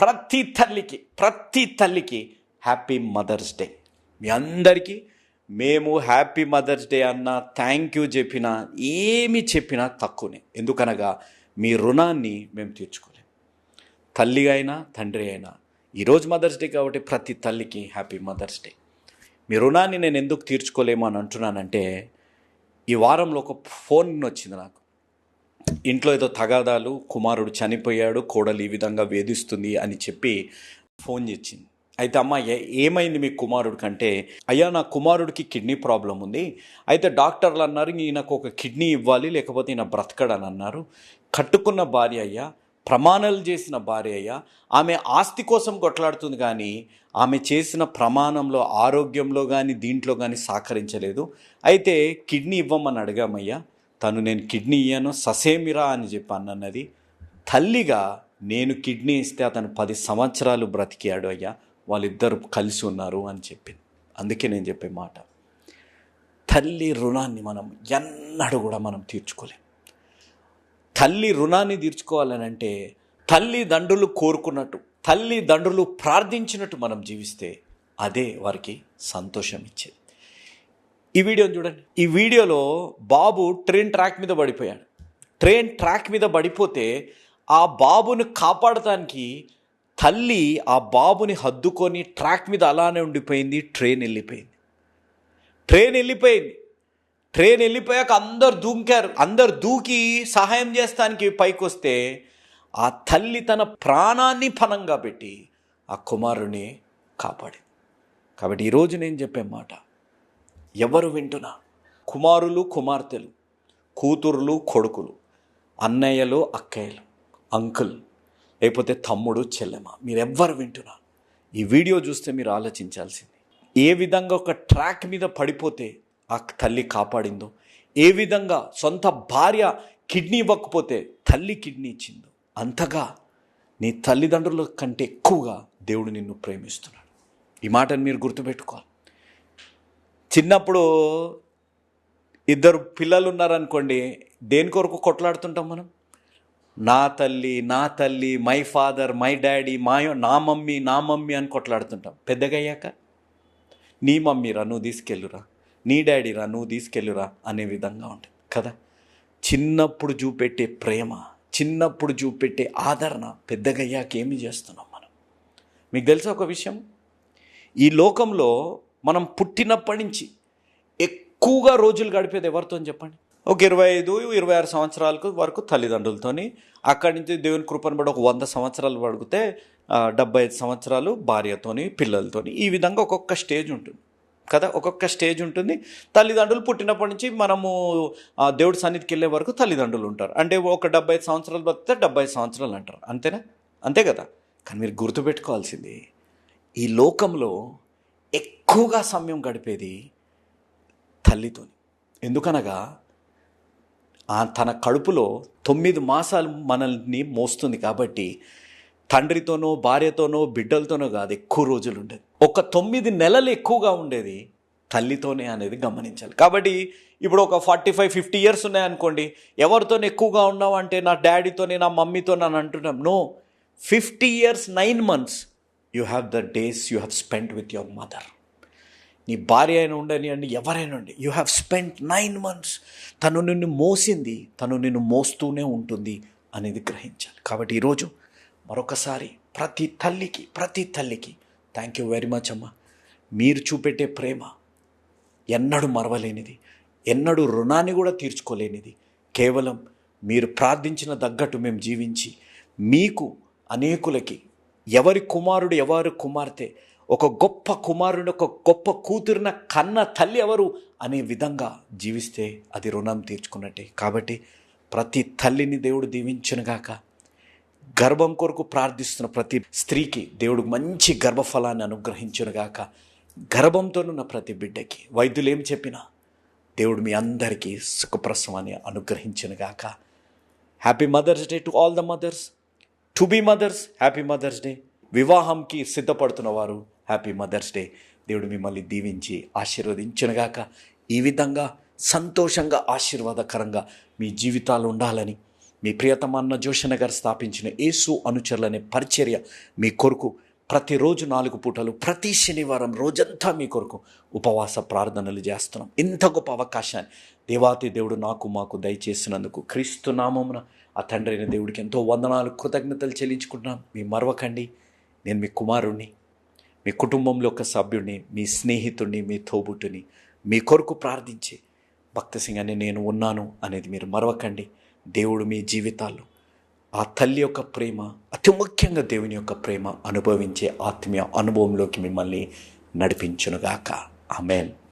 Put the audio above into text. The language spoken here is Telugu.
ప్రతి తల్లికి ప్రతి తల్లికి హ్యాపీ మదర్స్ డే. మీ అందరికీ మేము హ్యాపీ మదర్స్ డే అన్న థ్యాంక్ యూ చెప్పినా ఏమి చెప్పినా తక్కువనే. ఎందుకనగా మీ రుణాన్ని మేము తీర్చుకోలేం. తల్లి అయినా తండ్రి అయినా ఈరోజు మదర్స్ డే కాబట్టి ప్రతి తల్లికి హ్యాపీ మదర్స్ డే. మీ రుణాన్ని నేను ఎందుకు తీర్చుకోలేము అని అంటున్నానంటే ఈ వారంలో ఒక ఫోన్ వచ్చింది నాకు. ఇంట్లో ఏదో తగాదాలు కుమారుడు చనిపోయాడు కోడలు ఈ విధంగా వేధిస్తుంది అని చెప్పి ఫోన్ చేసింది. అయితే అమ్మ ఏమైంది మీ కుమారుడు కంటే అయ్యా నా కుమారుడికి కిడ్నీ ప్రాబ్లం ఉంది. అయితే డాక్టర్లు అన్నారు ఈయనకు ఒక కిడ్నీ ఇవ్వాలి లేకపోతే ఈయన బ్రతకడని అన్నారు. కట్టుకున్న భార్య అయ్యా ప్రమాణాలు చేసిన భార్య అయ్యా ఆమె ఆస్తి కోసం కొట్లాడుతుంది కానీ ఆమె చేసిన ప్రమాణంలో ఆరోగ్యంలో కానీ దీంట్లో కానీ సహకరించలేదు. అయితే కిడ్నీ ఇవ్వమని అడిగామయ్యా తను నేను కిడ్నీ ఇయ్యాను ససేమిరా అని చెప్పి అన్నది. తల్లిగా నేను కిడ్నీ ఇస్తే అతను పది సంవత్సరాలు బ్రతికాడు అయ్యా వాళ్ళిద్దరు కలిసి ఉన్నారు అని చెప్పింది. అందుకే నేను చెప్పే మాట. తల్లి రుణాన్ని మనం ఎన్నడూ కూడా మనం తీర్చుకోలేం. తల్లి రుణాన్ని తీర్చుకోవాలని అంటే తల్లిదండ్రులు కోరుకున్నట్టు తల్లిదండ్రులు ప్రార్థించినట్టు మనం జీవిస్తే అదే వారికి సంతోషం ఇచ్చేది. ఈ వీడియోని చూడండి. ఈ వీడియోలో బాబు ట్రైన్ ట్రాక్ మీద పడిపోయాడు. ట్రైన్ ట్రాక్ మీద పడిపోతే ఆ బాబుని కాపాడటానికి తల్లి ఆ బాబుని హద్దుకొని ట్రాక్ మీద అలానే ఉండిపోయింది ట్రైన్ వెళ్ళిపోయింది. ట్రైన్ వెళ్ళిపోయింది. ట్రైన్ వెళ్ళిపోయాక అందరు దూకారు. అందరు దూకి సహాయం చేస్తానికి పైకి వస్తే ఆ తల్లి తన ప్రాణాన్ని పనంగా పెట్టి ఆ కుమారుని కాపాడింది. కాబట్టి ఈరోజు నేను చెప్పే మాట ఎవరు వింటున్నా? కుమారులు కుమార్తెలు కూతురులు కొడుకులు అన్నయ్యలు అక్కయ్యలు అంకుల్ లేకపోతే తమ్ముడు చెల్లెమ మీరెవ్వరు వింటున్నా? ఈ వీడియో చూస్తే మీరు ఆలోచించాల్సింది. ఏ విధంగా ఒక ట్రాక్ మీద పడిపోతే ఆ తల్లి కాపాడిందో ఏ విధంగా సొంత భార్య కిడ్నీ ఇవ్వకపోతే తల్లి కిడ్నీ ఇచ్చిందో అంతగా నీ తల్లిదండ్రుల కంటే ఎక్కువగా దేవుడు నిన్ను ప్రేమిస్తున్నాడు. ఈ మాటను మీరు గుర్తుపెట్టుకోవాలి. చిన్నప్పుడు ఇద్దరు పిల్లలు ఉన్నారనుకోండి దేని కొరకు కొట్లాడుతుంటాం మనం? నా తల్లి నా తల్లి మై ఫాదర్ మై డాడీ మా నా మమ్మీ నా మమ్మీ అని కొట్లాడుతుంటాం. పెద్దగయ్యాక? నీ మమ్మీ రా నువ్వు తీసుకెళ్ళురా. నీ డాడీ రా నువ్వు తీసుకెళ్ళురా అనే విధంగా ఉంటుంది కదా? చిన్నప్పుడు చూపెట్టే ప్రేమ చిన్నప్పుడు చూపెట్టే ఆదరణ పెద్దగా ఏమి చేస్తున్నాం మనం? మీకు తెలుసా ఒక విషయం? ఈ లోకంలో మనం పుట్టినప్పటి నుంచి ఎక్కువగా రోజులు గడిపేది ఎవరితో అని చెప్పండి. ఒక ఇరవై ఐదు ఇరవై ఆరు సంవత్సరాలకు వరకు తల్లిదండ్రులతోని అక్కడి నుంచి దేవుని కృపను బట్టి ఒక వంద సంవత్సరాలు పడిగితే డెబ్బై ఐదు సంవత్సరాలు భార్యతోని పిల్లలతోని ఈ విధంగా ఒక్కొక్క స్టేజ్ ఉంటుంది. కదా ఒక్కొక్క స్టేజ్ ఉంటుంది. తల్లిదండ్రులు పుట్టినప్పటి నుంచి మనము ఆ, దేవుడి సన్నిధికి వెళ్ళే వరకు తల్లిదండ్రులు ఉంటారు. అంటే ఒక డెబ్బై ఐదు సంవత్సరాలు బతికితే డెబ్బై ఐదు సంవత్సరాలు అంటారు. అంతేనా? అంతే కదా? కానీ మీరు గుర్తుపెట్టుకోవాల్సింది ఈ లోకంలో ఎక్కువగా సమయం గడిపేది తల్లితోని. ఎందుకనగా ఆ తన కడుపులో తొమ్మిది మాసాలు మనల్ని మోస్తుంది కాబట్టి తండ్రితోనో భార్యతోనో బిడ్డలతోనో కాదు ఎక్కువ రోజులు ఉండేది. ఒక తొమ్మిది నెలలు ఎక్కువగా ఉండేది తల్లితోనే అనేది గమనించాలి. కాబట్టి ఇప్పుడు ఒక ఫార్టీ ఫైవ్ ఫిఫ్టీ ఇయర్స్ ఉన్నాయనుకోండి ఎవరితో ఎక్కువగా ఉన్నావు అంటే నా డాడీతోనే నా మమ్మీతో నన్ను అంటున్నాం. No fifty years nine months. You have the days you have spend with your mother నీ భార్య అయినా ఉండని అండి ఎవరైనా ఉండి. You have spend nine months తను నిన్ను మోసింది తను నిన్ను మోస్తూనే ఉంటుంది అనేది గ్రహించాలి. కాబట్టి ఈరోజు మరొకసారి ప్రతి తల్లికి ప్రతి తల్లికి థ్యాంక్ యూ వెరీ మచ్ అమ్మ. మీరు చూపెట్టే ప్రేమ ఎన్నడూ మరవలేనిది ఎన్నడూ రుణాన్ని కూడా తీర్చుకోలేనిది. కేవలం మీరు ప్రార్థించిన తగ్గట్టు మేము జీవించి మీకు అనేకులకి ఎవరి కుమారుడు ఎవరి కుమార్తె? ఒక గొప్ప కుమారుని ఒక గొప్ప కూతురిన కన్న తల్లి ఎవరు అనే విధంగా జీవిస్తే అది రుణం తీర్చుకున్నట్టే. కాబట్టి ప్రతి తల్లిని దేవుడు దీవించనుగాక గర్భం కొరకు ప్రార్థిస్తున్న ప్రతి స్త్రీకి దేవుడు మంచి గర్భఫలాన్ని అనుగ్రహించునుగాక గర్భంతోనున్న ప్రతి బిడ్డకి వైద్యులు ఏం చెప్పినా? దేవుడు మీ అందరికీ సుఖప్రసవాన్ని అనుగ్రహించునుగాక happy mother's day to all the mothers to be mothers happy mother's day వివాహంకి సిద్ధపడుతున్న వారు హ్యాపీ మదర్స్ డే దేవుడు మిమ్మల్ని దీవించి ఆశీర్వదించినగాక. ఈ విధంగా సంతోషంగా ఆశీర్వాదకరంగా మీ జీవితాలు ఉండాలని మీ ప్రియతమన్న జోషణ గారు స్థాపించిన యేసు అనుచరులనే పరిచర్య మీ కొరకు ప్రతిరోజు నాలుగు పూటలు ప్రతి శనివారం రోజంతా మీ కొరకు ఉపవాస ప్రార్థనలు చేస్తున్నాం. ఇంత గొప్ప అవకాశాన్ని దేవాతి దేవుడు నాకు మాకు దయచేసినందుకు క్రీస్తు నామమున ఆ తండ్రి అయిన దేవుడికి ఎంతో వందనాలు కృతజ్ఞతలు చెల్లించుకుంటున్నాం. మీ మరవకండి. నేను మీ కుమారుణ్ణి మీ కుటుంబంలో ఒక సభ్యుడిని మీ స్నేహితుడిని మీ తోబుట్టుని మీ కొరకు ప్రార్థించి భక్త సింగ్ అని నేను ఉన్నాను అనేది మీరు మరవకండి. దేవుడు మీ జీవితాల్లో ఆ తల్లి యొక్క ప్రేమ అతి ముఖ్యంగా దేవుని యొక్క ప్రేమ అనుభవించే ఆత్మీయ అనుభవంలోకి మిమ్మల్ని నడిపించునుగాక. ఆమెన్.